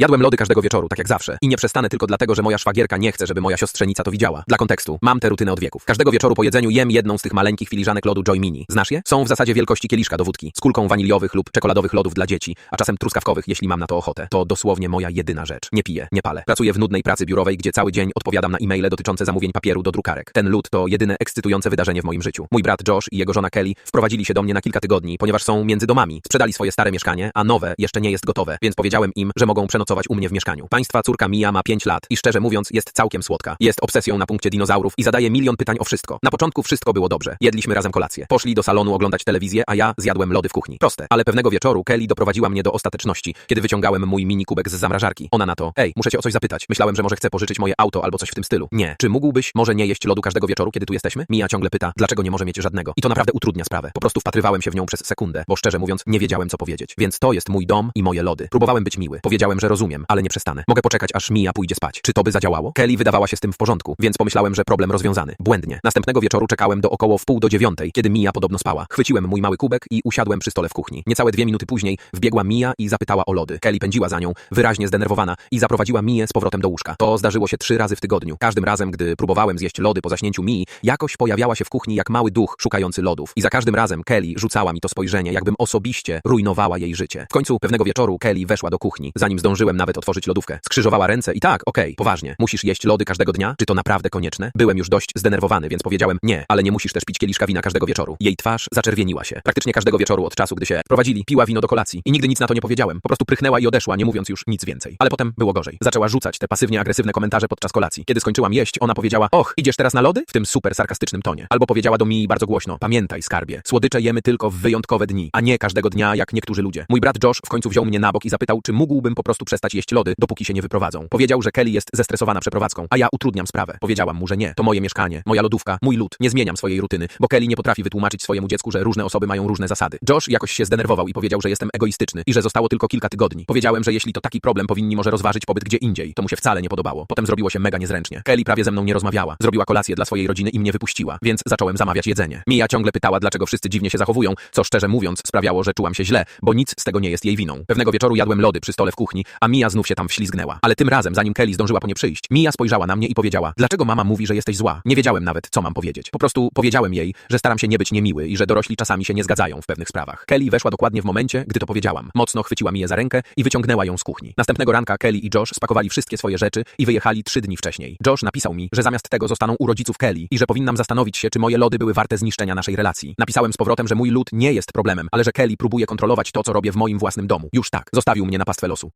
Jadłem lody każdego wieczoru, tak jak zawsze. I nie przestanę tylko dlatego, że moja szwagierka nie chce, żeby moja siostrzenica to widziała. Dla kontekstu, mam tę rutynę od wieków. Każdego wieczoru po jedzeniu jem jedną z tych maleńkich filiżanek lodu Joy Mini. Znasz je? Są w zasadzie wielkości kieliszka do wódki, z kulką waniliowych lub czekoladowych lodów dla dzieci, a czasem truskawkowych, jeśli mam na to ochotę. To dosłownie moja jedyna rzecz. Nie piję, nie palę. Pracuję w nudnej pracy biurowej, gdzie cały dzień odpowiadam na e-maile dotyczące zamówień papieru do drukarek. Ten lód to jedyne ekscytujące wydarzenie w moim życiu. Mój brat Josh i jego żona Kelly wprowadzili się do mnie na kilka tygodni, ponieważ są między domami. Sprzedali swoje stare mieszkanie, a nowe jeszcze nie jest gotowe, więc powiedziałem im, że mogą u mnie w mieszkaniu. Państwa córka Mia ma 5 lat i szczerze mówiąc jest całkiem słodka. Jest obsesją na punkcie dinozaurów i zadaje milion pytań o wszystko. Na początku wszystko było dobrze. Jedliśmy razem kolację. Poszli do salonu oglądać telewizję, a ja zjadłem lody w kuchni. Proste. Ale pewnego wieczoru Kelly doprowadziła mnie do ostateczności, kiedy wyciągałem mój mini kubek z zamrażarki. Ona na to, ej, muszę cię o coś zapytać. Myślałem, że może chce pożyczyć moje auto albo coś w tym stylu. Nie. Czy mógłbyś może nie jeść lodu każdego wieczoru, kiedy tu jesteśmy? Mia ciągle pyta, dlaczego nie może mieć żadnego. I to naprawdę utrudnia sprawę. Po prostu wpatrywałem się w nią przez sekundę, bo szczerze mówiąc nie wiedziałem co powiedzieć. Więc to jest mój dom i moje lody. Próbowałem być miły. Powiedziałem, że rozumiem, ale nie przestanę. Mogę poczekać aż Mia pójdzie spać. Czy to by zadziałało? Kelly wydawała się z tym w porządku, więc pomyślałem, że problem rozwiązany. Błędnie. Następnego wieczoru czekałem do około wpół do dziewiątej, kiedy Mia podobno spała. Chwyciłem mój mały kubek i usiadłem przy stole w kuchni. Niecałe dwie minuty później wbiegła Mia i zapytała o lody. Kelly pędziła za nią, wyraźnie zdenerwowana i zaprowadziła Mię z powrotem do łóżka. To zdarzyło się trzy razy w tygodniu. Każdym razem, gdy próbowałem zjeść lody po zaśnięciu Mii, jakoś pojawiała się w kuchni jak mały duch szukający lodów. I za każdym razem Kelly rzucała mi to spojrzenie, jakbym osobiście rujnowała jej życie. W końcu pewnego wieczoru Kelly weszła do kuchni, zanim zdążyłem nawet otworzyć lodówkę. Skrzyżowała ręce i tak, okej, poważnie. Musisz jeść lody każdego dnia? Czy to naprawdę konieczne? Byłem już dość zdenerwowany, więc powiedziałem nie, ale nie musisz też pić kieliszka wina każdego wieczoru. Jej twarz zaczerwieniła się. Praktycznie każdego wieczoru od czasu, gdy się prowadzili, piła wino do kolacji. I nigdy nic na to nie powiedziałem. Po prostu prychnęła i odeszła, nie mówiąc już nic więcej. Ale potem było gorzej. Zaczęła rzucać te pasywnie agresywne komentarze podczas kolacji. Kiedy skończyłam jeść, ona powiedziała: Och, idziesz teraz na lody? W tym super sarkastycznym tonie. Albo powiedziała do mi bardzo głośno: Pamiętaj, skarbie, słodycze jemy tylko w wyjątkowe dni, a nie każdego dnia jak niektórzy ludzie. Mój brat Josh w końcu wziął mnie na bok i zapytał, czy mógłbym po prostu przestać jeść lody, dopóki się nie wyprowadzą. Powiedział, że Kelly jest zestresowana przeprowadzką, a ja utrudniam sprawę. Powiedziałam mu, że nie, to moje mieszkanie, moja lodówka, mój lód. Nie zmieniam swojej rutyny, bo Kelly nie potrafi wytłumaczyć swojemu dziecku, że różne osoby mają różne zasady. Josh jakoś się zdenerwował i powiedział, że jestem egoistyczny i że zostało tylko kilka tygodni. Powiedziałem, że jeśli to taki problem, powinni może rozważyć pobyt gdzie indziej. To mu się wcale nie podobało. Potem zrobiło się mega niezręcznie. Kelly prawie ze mną nie rozmawiała. Zrobiła kolację dla swojej rodziny i mnie wypuściła, więc zacząłem zamawiać jedzenie. Mia ciągle pytała, dlaczego wszyscy dziwnie się zachowują, co szczerze mówiąc sprawiało, że czułam się źle, bo nic z tego nie jest jej winą. Pewnego wieczoru jadłem lody przy stole w kuchni, a Mia znów się tam wślizgnęła. Ale tym razem, zanim Kelly zdążyła po nie przyjść, Mia spojrzała na mnie i powiedziała: Dlaczego mama mówi, że jesteś zła? Nie wiedziałem nawet, co mam powiedzieć. Po prostu powiedziałem jej, że staram się nie być niemiły i że dorośli czasami się nie zgadzają w pewnych sprawach. Kelly weszła dokładnie w momencie, gdy to powiedziałam. Mocno chwyciła Mię za rękę i wyciągnęła ją z kuchni. Następnego ranka Kelly i Josh spakowali wszystkie swoje rzeczy i wyjechali trzy dni wcześniej. Josh napisał mi, że zamiast tego zostaną u rodziców Kelly i że powinnam zastanowić się, czy moje lody były warte zniszczenia naszej relacji. Napisałem z powrotem, że mój lód nie jest problemem, ale że Kelly próbuje kontrolować to, co robię w moim własnym domu. Już tak, zostawił mnie na pastwę losu.